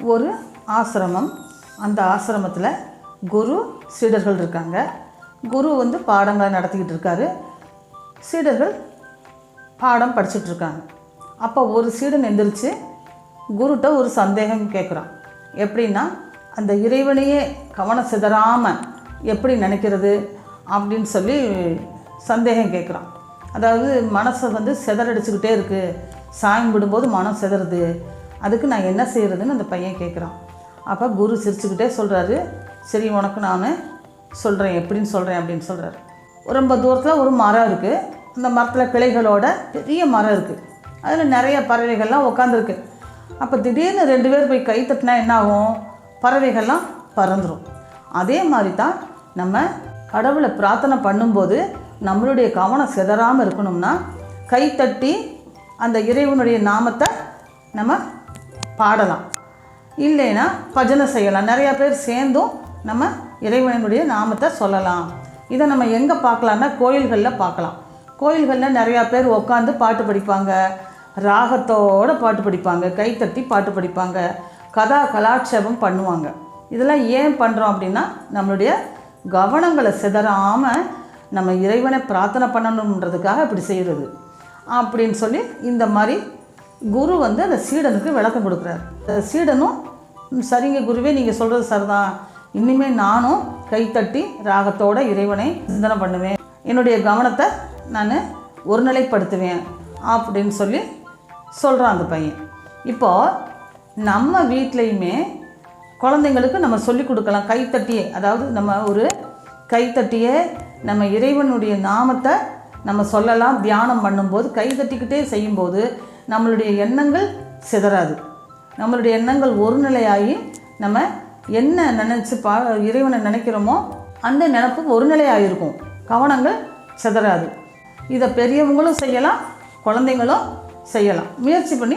ஒரு ஆசிரமம். அந்த ஆசிரமத்தில் குரு சீடர்கள் இருக்காங்க. குரு வந்து பாடங்களை நடத்திக்கிட்டு இருக்காரு. சீடர்கள் பாடம் படிச்சுட்ருக்காங்க அப்போ ஒரு சீடன் எந்திரிச்சு குருட்ட ஒரு சந்தேகம் கேட்குறான் எப்படின்னா அந்த இறைவனையே கவனம் சிதறாமல் எப்படி நினைக்கிறது அப்படின்னு சொல்லி சந்தேகம் கேட்குறான் அதாவது மனசை வந்து சிதறடிச்சுக்கிட்டே இருக்குது சாயம் விடும்போது மனம் சிதறுது. அதுக்கு நான் என்ன செய்கிறதுன்னு அந்த பையன் கேட்குறான் அப்போ குரு சிரிச்சுக்கிட்டே சொல்கிறாரு சரி உனக்கு நான் சொல்கிறேன் எப்படின்னு சொல்கிறேன் அப்படின்னு சொல்கிறாரு ரொம்ப தூரத்தில் ஒரு மரம் இருக்குது அந்த மரத்தில் கிளைகளோட பெரிய மரம் இருக்குது அதில் நிறைய பறவைகள்லாம் உட்காந்துருக்கு அப்போ திடீர்னு ரெண்டு பேர் போய் கை தட்டினா என்ன ஆகும்? பறவைகள்லாம் பறந்துடும் அதே மாதிரி தான் நம்ம கடவுளை பிரார்த்தனை பண்ணும்போது நம்மளுடைய கவனம் சிதறாமல் இருக்கணும்னா கை தட்டி அந்த இறைவனுடைய நாமத்தை நம்ம பாடலாம். இல்லைன்னா பஜனை செய்யலாம். நிறையா பேர் சேர்ந்தும் நம்ம இறைவனுடைய நாமத்தை சொல்லலாம். இதை நம்ம எங்கே பார்க்கலான்னா கோயில்களில் பார்க்கலாம். கோயில்களில் நிறையா பேர் உட்காந்து பாட்டு படிப்பாங்க. ராகத்தோட பாட்டு படிப்பாங்க. கைத்தட்டி பாட்டு படிப்பாங்க. கதா கலாட்சேபம் பண்ணுவாங்க. இதெல்லாம் ஏன் பண்ணுறோம் அப்படின்னா நம்மளுடைய கவனங்களை சிதறாமல் நம்ம இறைவனை பிரார்த்தனை பண்ணணுன்றதுக்காக இப்படி செய்கிறது அப்படின்னு சொல்லி இந்த மாதிரி குரு வந்து அந்த சீடனுக்கு விளக்கம் கொடுக்குறாரு. சீடனும் சரிங்க குருவே நீங்கள் சொல்கிறது சரிதான். இனிமேல் நானும் கைத்தட்டி ராகத்தோட இறைவனை சிந்தனை பண்ணுவேன். என்னுடைய கவனத்தை நான் ஒருநிலைப்படுத்துவேன் அப்படின்னு சொல்லி சொல்கிறான் அந்த பையன். இப்போது நம்ம வீட்லேயுமே குழந்தைங்களுக்கு நம்ம சொல்லிக் கொடுக்கலாம். கைத்தட்டியே அதாவது நம்ம ஒரு கைத்தட்டியே நம்ம இறைவனுடைய நாமத்தை நம்ம சொல்லலாம் தியானம் பண்ணும்போது கைத்தட்டிக்கிட்டே செய்யும்போது நம்மளுடைய எண்ணங்கள் சிதறாது. நம்மளுடைய எண்ணங்கள் ஒருநிலையாகி நம்ம என்ன நினச்சி பா இறைவனை நினைக்கிறோமோ அந்த நினப்பு ஒருநிலையாக இருக்கும். கவனங்கள் சிதறாது. இதை பெரியவங்களும் செய்யலாம் குழந்தைங்களும் செய்யலாம். முயற்சி பண்ணி